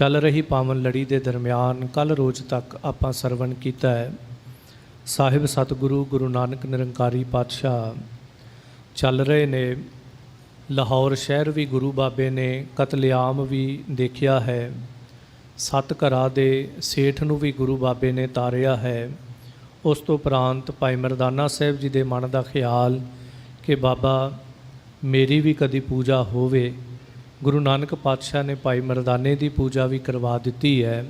ਚੱਲ ਰਹੀ ਪਾਵਨ ਲੜੀ ਦੇ ਦਰਮਿਆਨ ਕੱਲ ਰੋਜ਼ ਤੱਕ ਆਪਾਂ ਸਰਵਣ ਕੀਤਾ ਹੈ। ਸਾਹਿਬ ਸਤਿਗੁਰੂ, ਗੁਰੂ ਨਾਨਕ ਨਿਰੰਕਾਰੀ ਪਾਤਸ਼ਾਹ ਚੱਲ ਰਹੇ ਨੇ। ਲਾਹੌਰ ਸ਼ਹਿਰ ਵੀ ਗੁਰੂ ਬਾਬੇ ਨੇ ਕਤਲੇਆਮ ਵੀ ਦੇਖਿਆ ਹੈ। ਸੱਤ ਘਰਾਂ ਦੇ ਸੇਠ ਨੂੰ ਵੀ ਗੁਰੂ ਬਾਬੇ ਨੇ ਤਾਰਿਆ ਹੈ। ਉਸ ਤੋਂ ਉਪਰੰਤ ਭਾਈ ਮਰਦਾਨਾ ਸਾਹਿਬ ਜੀ ਦੇ ਮਨ ਦਾ ਖਿਆਲ ਕਿ ਬਾਬਾ, ਮੇਰੀ ਵੀ ਕਦੀ ਪੂਜਾ ਹੋਵੇ। ਗੁਰੂ ਨਾਨਕ ਪਾਤਸ਼ਾਹ ਨੇ ਭਾਈ ਮਰਦਾਨੇ ਦੀ ਪੂਜਾ ਵੀ ਕਰਵਾ ਦਿੱਤੀ ਹੈ।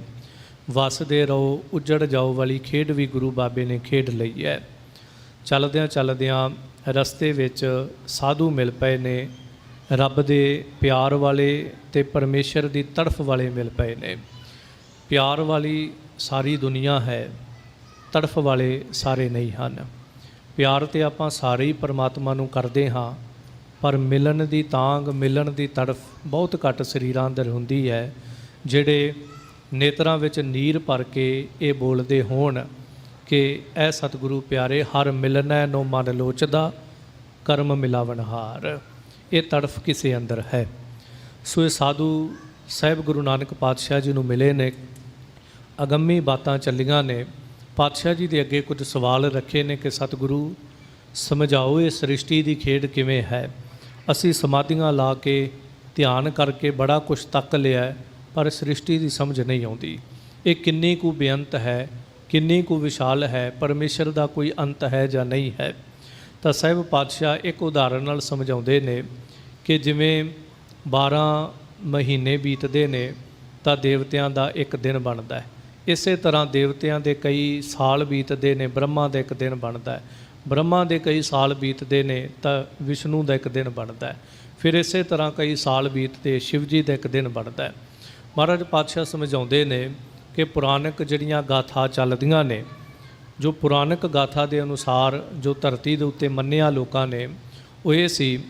ਵਸਦੇ ਰਹੋ, ਉੱਜੜ ਜਾਓ ਵਾਲੀ ਖੇਡ ਵੀ ਗੁਰੂ ਬਾਬੇ ਨੇ ਖੇਡ ਲਈ ਹੈ। ਚੱਲਦਿਆਂ ਚੱਲਦਿਆਂ ਰਸਤੇ ਵਿੱਚ ਸਾਧੂ ਮਿਲ ਪਏ ਨੇ, ਰੱਬ ਦੇ ਪਿਆਰ ਵਾਲੇ ਤੇ ਪਰਮੇਸ਼ਰ ਦੀ ਤੜਫ ਵਾਲੇ ਮਿਲ ਪਏ ਨੇ। ਪਿਆਰ ਵਾਲੀ ਸਾਰੀ ਦੁਨੀਆ ਹੈ, ਤੜਫ ਵਾਲੇ ਸਾਰੇ ਨਹੀਂ ਹਨ। ਪਿਆਰ ਤੇ ਆਪਾਂ ਸਾਰੇ ਹੀ ਪਰਮਾਤਮਾ ਨੂੰ ਕਰਦੇ ਹਾਂ। ਪਰ ਮਿਲਣ ਦੀ ਤਾਂਗ, ਮਿਲਣ ਦੀ ਤੜਫ ਬਹੁਤ ਘੱਟ ਸਰੀਰਾਂ ਅੰਦਰ ਹੁੰਦੀ ਹੈ, ਜਿਹੜੇ ਨੇਤਰਾਂ ਵਿੱਚ ਨੀਰ ਭਰ ਕੇ ਇਹ ਬੋਲਦੇ ਹੋਣ ਕਿ ਐ ਸਤਿਗੁਰੂ ਪਿਆਰੇ, ਹਰ ਮਿਲਨੈ ਨੋ ਮਨ ਲੋਚਦਾ, ਕਰਮ ਮਿਲਾਵਨਹਾਰ ਇਹ ਤੜਫ ਕਿਸੇ ਅੰਦਰ ਹੈ। ਸੋ ਇਹ ਸਾਧੂ ਸਾਹਿਬ ਗੁਰੂ ਨਾਨਕ ਪਾਤਸ਼ਾਹ ਜੀ ਨੂੰ ਮਿਲੇ ਨੇ। ਅਗੰਮੀ ਬਾਤਾਂ ਚੱਲੀਆਂ ਨੇ। ਪਾਤਸ਼ਾਹ ਜੀ ਦੇ ਅੱਗੇ ਕੁਝ ਸਵਾਲ ਰੱਖੇ ਨੇ ਕਿ ਸਤਿਗੁਰੂ, ਸਮਝਾਓ ਇਹ ਸ੍ਰਿਸ਼ਟੀ ਦੀ ਖੇਡ ਕਿਵੇਂ ਹੈ? ਅਸੀਂ ਸਮਾਧੀਆਂ ਲਾ ਕੇ ਧਿਆਨ ਕਰਕੇ ਬੜਾ ਕੁਝ ਤੱਕ ਲਿਆ ਪਰ ਸ੍ਰਿਸ਼ਟੀ ਦੀ ਸਮਝ ਨਹੀਂ ਆਉਂਦੀ। ਇਹ ਕਿੰਨੀ ਕੁ ਬੇਅੰਤ ਹੈ, ਕਿੰਨੀ ਕੁ ਵਿਸ਼ਾਲ ਹੈ, ਪਰਮੇਸ਼ਰ ਦਾ ਕੋਈ ਅੰਤ ਹੈ ਜਾਂ ਨਹੀਂ ਹੈ। ਤਾਂ ਸਾਹਿਬ ਪਾਤਸ਼ਾਹ ਇੱਕ ਉਦਾਹਰਨ ਨਾਲ ਸਮਝਾਉਂਦੇ ਨੇ ਕਿ ਜਿਵੇਂ 12 ਮਹੀਨੇ ਬੀਤਦੇ ਨੇ, ਤਾਂ ਦੇਵਤਿਆਂ ਦਾ ਇੱਕ ਦਿਨ ਬਣਦਾ ਹੈ। ਇਸੇ ਤਰ੍ਹਾਂ ਦੇਵਤਿਆਂ ਦੇ ਕਈ ਸਾਲ ਬੀਤਦੇ ਨੇ, ਬ੍ਰਹਮਾ ਦਾ ਇੱਕ ਦਿਨ ਬਣਦਾ ਹੈ। ਬ੍ਰਹਮਾ ਦੇ ਕਈ ਸਾਲ ਬੀਤਦੇ ਨੇ ਤਾਂ ਵਿਸ਼ਨੂੰ ਦਾ ਇੱਕ ਦਿਨ ਬਣਦਾ ਫਿਰ ਇਸੇ ਤਰ੍ਹਾਂ ਕਈ ਸਾਲ ਬੀਤਦੇ ਸ਼ਿਵ ਜੀ ਦਾ ਇੱਕ ਦਿਨ ਬਣਦਾ ਮਹਾਰਾਜ ਪਾਤਸ਼ਾਹ ਸਮਝਾਉਂਦੇ ਨੇ ਕਿ ਪੁਰਾਣਕ ਜਿਹੜੀਆਂ ਗਾਥਾ ਚੱਲਦੀਆਂ ਨੇ, ਜੋ ਪੁਰਾਣਕ ਗਾਥਾ ਦੇ ਅਨੁਸਾਰ ਜੋ ਧਰਤੀ ਦੇ ਉੱਤੇ ਮੰਨਿਆ ਲੋਕਾਂ ਨੇ, ਉਹ ਇਹ ਸੀ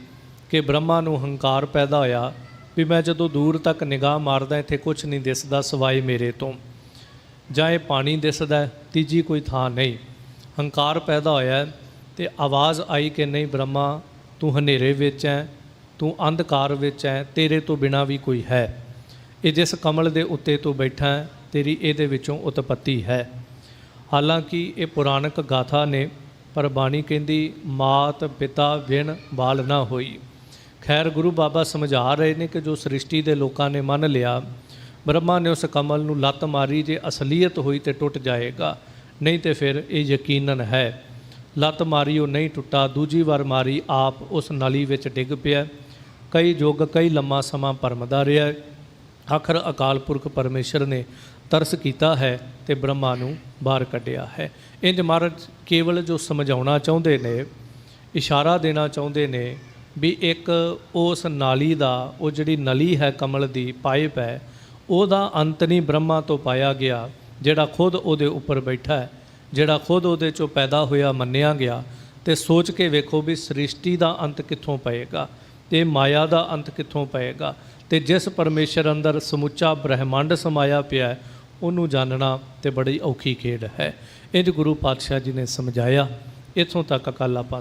ਕਿ ਬ੍ਰਹਮਾ ਨੂੰ ਹੰਕਾਰ ਪੈਦਾ ਹੋਇਆ ਵੀ ਮੈਂ ਜਦੋਂ ਦੂਰ ਤੱਕ ਨਿਗਾਹ ਮਾਰਦਾ ਇੱਥੇ ਕੁਝ ਨਹੀਂ ਦਿਸਦਾ ਸਵਾਏ ਮੇਰੇ ਤੋਂ। ਜਾਂ ਇਹ ਪਾਣੀ ਦਿਸਦਾ, ਤੀਜੀ ਕੋਈ ਥਾਂ ਨਹੀਂ। ਹੰਕਾਰ ਪੈਦਾ ਹੋਇਆ ਹੈ ਤੇ ਆਵਾਜ਼ ਆਈ ਕਿ ਨਹੀਂ ਬ੍ਰਹਮਾ, ਤੂੰ ਹਨੇਰੇ ਵਿੱਚ ਹੈ, ਤੂੰ ਅੰਧਕਾਰ ਵਿੱਚ ਹੈ, ਤੇਰੇ ਤੋਂ ਬਿਨਾ ਵੀ ਕੋਈ ਹੈ। ਇਹ ਜਿਸ ਕਮਲ ਦੇ ਉੱਤੇ ਤੂੰ ਬੈਠਾ ਹੈ, ਤੇਰੀ ਇਹਦੇ ਵਿੱਚੋਂ ਉਤਪਤੀ ਹੈ। ਹਾਲਾਂਕਿ ਇਹ ਪੁਰਾਣਕ ਗਾਥਾ ਨੇ, ਪਰ ਬਾਣੀ ਕਹਿੰਦੀ, ਮਾਤ ਪਿਤਾ ਵਿਣ ਬਾਲ ਨਾ ਹੋਈ। ਖੈਰ, ਗੁਰੂ ਬਾਬਾ ਸਮਝਾ ਰਹੇ ਨੇ ਕਿ ਜੋ ਸ੍ਰਿਸ਼ਟੀ ਦੇ ਲੋਕਾਂ ਨੇ ਮੰਨ ਲਿਆ, ਬ੍ਰਹਮਾ ਨੇ ਉਸ ਕਮਲ ਨੂੰ ਲੱਤ ਮਾਰੀ ਜੇ ਅਸਲੀਅਤ ਹੋਈ ਤੇ ਟੁੱਟ ਜਾਏਗਾ। ਨਹੀਂ ਤੇ ਫਿਰ ਇਹ ਯਕੀਨਨ ਹੈ। ਲੱਤ ਮਾਰੀ ਉਹ ਨਹੀਂ ਟੁੱਟਾ, ਦੂਜੀ ਵਾਰ ਮਾਰੀ ਆਪ ਉਸ ਨਲੀ ਵਿੱਚ ਡਿੱਗ ਪਿਆ। ਕਈ ਯੁੱਗ, ਕਈ ਲੰਮਾ ਸਮਾਂ ਪਰਮਦਾ ਰਿਹਾ। ਆਖਰ ਅਕਾਲ ਪੁਰਖ ਪਰਮੇਸ਼ਰ ਨੇ ਤਰਸ ਕੀਤਾ ਹੈ ਤੇ ਬ੍ਰਹਮਾ ਨੂੰ ਬਾਹਰ ਕੱਢਿਆ ਹੈ। ਇੰਜ ਮਹਾਰਾਜ, ਕੇਵਲ ਜੋ ਸਮਝਾਉਣਾ ਚਾਹੁੰਦੇ ਨੇ, ਇਸ਼ਾਰਾ ਦੇਣਾ ਚਾਹੁੰਦੇ ਨੇ ਵੀ ਇੱਕ ਉਸ ਨਾਲੀ ਦਾ, ਉਹ ਜਿਹੜੀ ਨਲੀ ਹੈ ਕਮਲ ਦੀ ਪਾਈਪ ਹੈ, ਉਹਦਾ ਅੰਤ ਨਹੀਂ ਬ੍ਰਹਮਾ ਤੋਂ ਪਾਇਆ ਗਿਆ। ਜਿਹੜਾ ਖੁਦ ਉਹਦੇ ਉੱਪਰ ਬੈਠਾ ਹੈ ਜਿਹੜਾ ਖੁਦ ਉਹਦੇ ਚੋਂ ਪੈਦਾ ਹੋਇਆ ਮੰਨਿਆ ਗਿਆ ਤੇ ਸੋਚ ਕੇ ਵੇਖੋ ਵੀ ਸ੍ਰਿਸ਼ਟੀ ਦਾ ਅੰਤ ਕਿੱਥੋਂ ਪਏਗਾ ਤੇ ਮਾਇਆ ਦਾ ਅੰਤ ਕਿੱਥੋਂ ਪਏਗਾ ਤੇ ਜਿਸ ਪਰਮੇਸ਼ਰ ਅੰਦਰ ਸਮੁੱਚਾ ਬ੍ਰਹਿਮੰਡ ਸਮਾਇਆ ਪਿਆ ਹੈ, ਉਹਨੂੰ ਜਾਣਨਾ ਤੇ ਬੜੀ ਔਖੀ ਖੇਡ ਹੈ। ਇੰਜ ਗੁਰੂ ਪਾਤਸ਼ਾਹ ਜੀ ਨੇ ਸਮਝਾਇਆ ਇੱਥੋਂ ਤੱਕ ਕੱਲ ਆਪਾਂ